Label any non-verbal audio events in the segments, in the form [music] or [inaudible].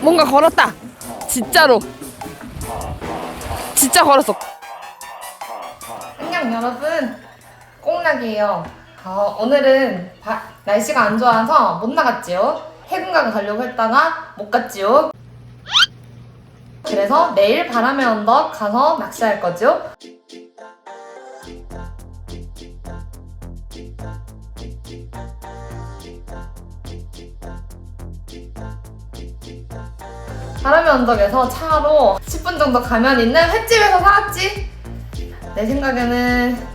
뭔가 걸었다. 진짜로. 진짜 걸었어. 안녕 여러분 꽁락이에요 어, 오늘은 바- 날씨가 안 좋아서 못 나갔지요 해군강 가려고 했다가 못 갔지요 그래서 내일 바람의 언덕 가서 낚시할 거죠 바람의 언덕에서 차로 10분 정도 가면 있는 횟집에서 사왔지 내 생각에는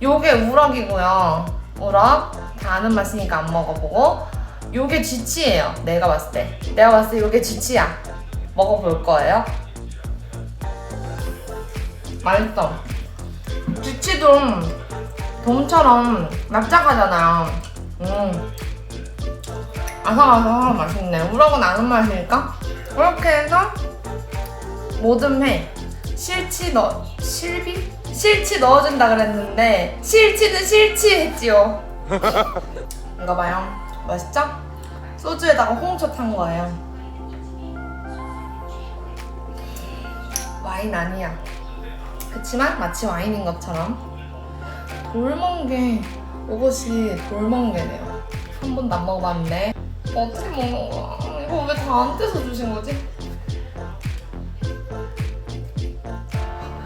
요게 우럭이고요. 우럭 다 아는 맛이니까 안 먹어보고 요게 쥐치예요. 내가 봤을 때. 내가 봤을 때 요게 쥐치야. 먹어볼 거예요. 맛있어. 쥐치도 돔처럼 납작하잖아요. 음. 아삭아삭하고 맛있네. 우럭은 아는 맛이니까 이렇게 해서 회 실치 넣 실비 실치 넣어준다 그랬는데 실치는 실치 했지요. [laughs] 이거 봐요. 맛있죠? 소주에다가 홍초 탄 거예요. 와인 아니야. 그치만 마치 와인인 것처럼 돌멍게 이것이 돌멍게네요. 한 번도 안 먹어봤는데 어떻게 먹는 거야? 이거 왜 다 안 떼서 주신 거지?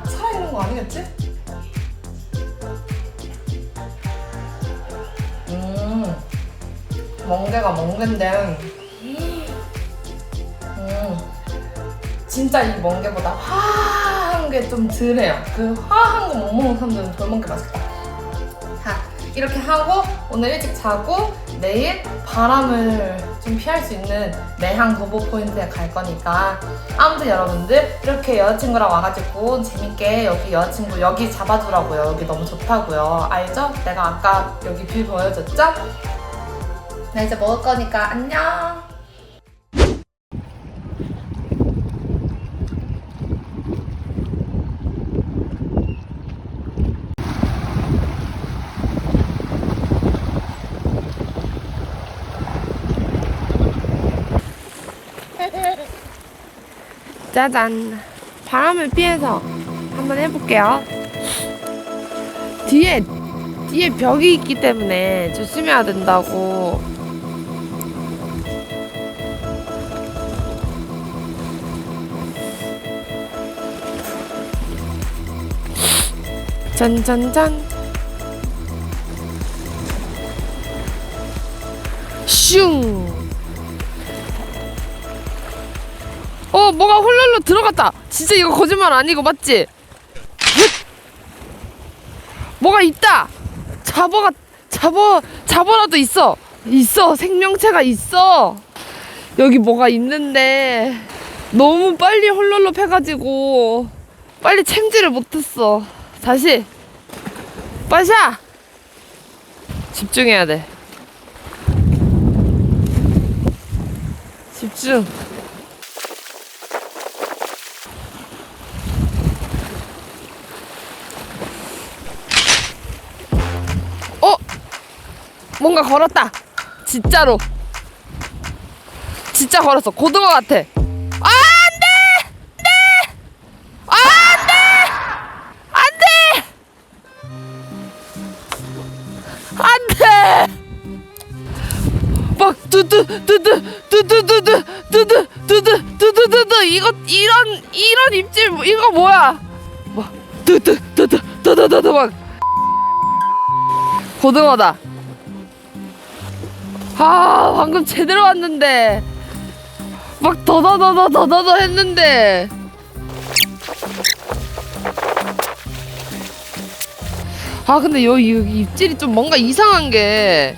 살아있는 거 아니겠지? 음, 멍게가 멍게인데, 음, 진짜 이 멍게보다 화한 게 좀 덜해요. 그 화한 거 못 먹는 사람들은 돌멍게 맛있다. 자, 이렇게 하고 오늘 일찍 자고 내일 바람을 좀 피할 수 있는 내향 도보 포인트에 갈 거니까 아무튼 여러분들 이렇게 여자친구랑 와가지고 재밌게 여기 여자친구 여기 잡아주라고요 여기 너무 좋다고요 알죠? 내가 아까 여기 뷰 보여줬죠? 나 이제 먹을 거니까 안녕 짜잔. 바람을 피해서 한번 해볼게요. 뒤에, 뒤에 벽이 있기 때문에 조심해야 된다고. 짠짠짠. 슝. 뭐가 홀롤로 들어갔다. 진짜 이거 거짓말 아니고 맞지? 헥! 뭐가 있다. 잡어가 잡어 잡어라도 있어. 있어. 생명체가 있어. 여기 뭐가 있는데 너무 빨리 홀롤로 패가지고 빨리 챔질을 못했어. 다시 빠샤 집중해야 돼. 집중. 뭔가 걸었다. 진짜로. 진짜 걸었어. 고등어 같아. 아, 안 돼! 안 돼! 아, 안 돼! 안 돼! 안 돼! 막 두두 두두 두두 두두 두두 두두 두두 두두 이거 이런 이런 입질 이거 뭐야? 막 두두 두두 두두 두두 막 고등어다. 아 방금 제대로 왔는데. 막 더더더더 더더더 했는데. 아 근데 여기, 여기 입질이 좀 뭔가 이상한 게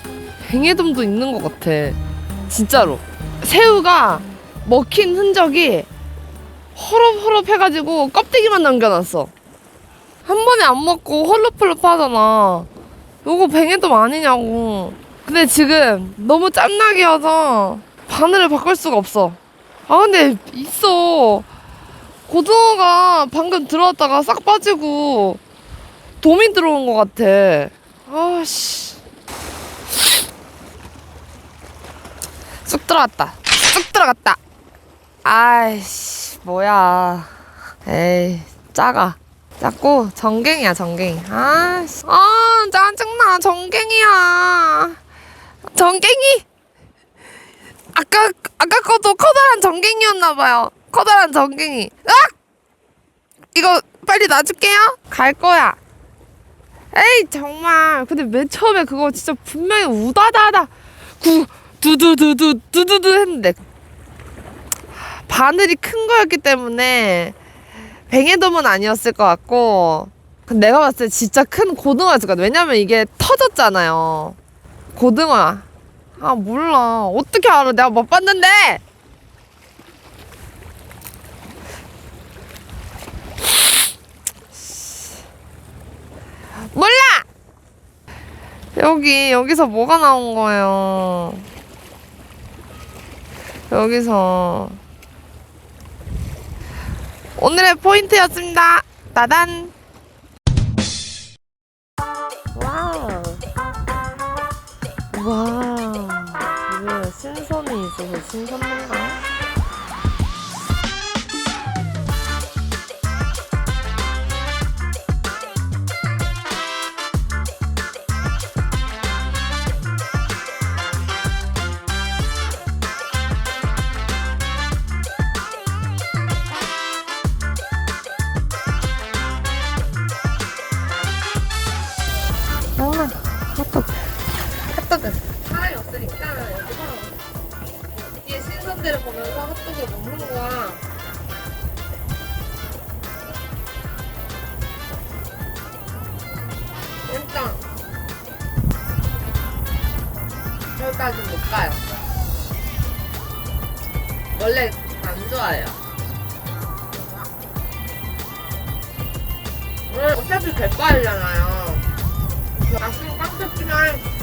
뱅에돔도 있는 것 같아. 진짜로. 새우가 먹힌 흔적이 허럽허럽 해가지고 껍데기만 남겨놨어. 한 번에 안 먹고 헐럽헐럽 하잖아. 요거 뱅에돔 아니냐고. 근데 지금 너무 짬나게여서 바늘을 바꿀 수가 없어. 아 근데 있어. 고등어가 방금 들어왔다가 싹 빠지고 돔이 들어온 것 같아. 아씨. 쑥 들어갔다. 쑥 들어갔다. 아이씨 뭐야 에이 작아 작고 전갱이야 전갱이 아씨 아 짜증나 전갱이야 전갱이? 아까 아까 것도 커다란 전갱이였나 봐요. 커다란 전갱이. 으악! 이거 빨리 놔줄게요. 갈 거야. 에이 정말. 근데 맨 처음에 그거 진짜 분명히 우다다다. 구 두두두두 두두두 했는데. 바늘이 큰 거였기 때문에 뱅에돔은 아니었을 것 같고. 내가 봤을 때 진짜 큰 고등어였을 것 같아. 왜냐면 이게 터졌잖아요 고등어야 아 몰라. 어떻게 알아? 내가 못 봤는데! 몰라! 여기 여기서 뭐가 나온 거예요? 여기서. 오늘의 포인트였습니다. 따단. 와. 이게 신선이 있어서 신선한가? 나오나? 핫도그. 사람이 없으니까 여기서 뒤에 신선들을 보면서 핫도그를 먹는 거야. 일단 여기까지 못 가요. 원래 안 좋아해요. 오늘 어차피 될 거잖아요. 아침 꽉 찼지만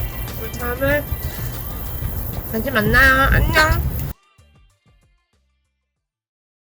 잠을 다시 만나요. 안녕.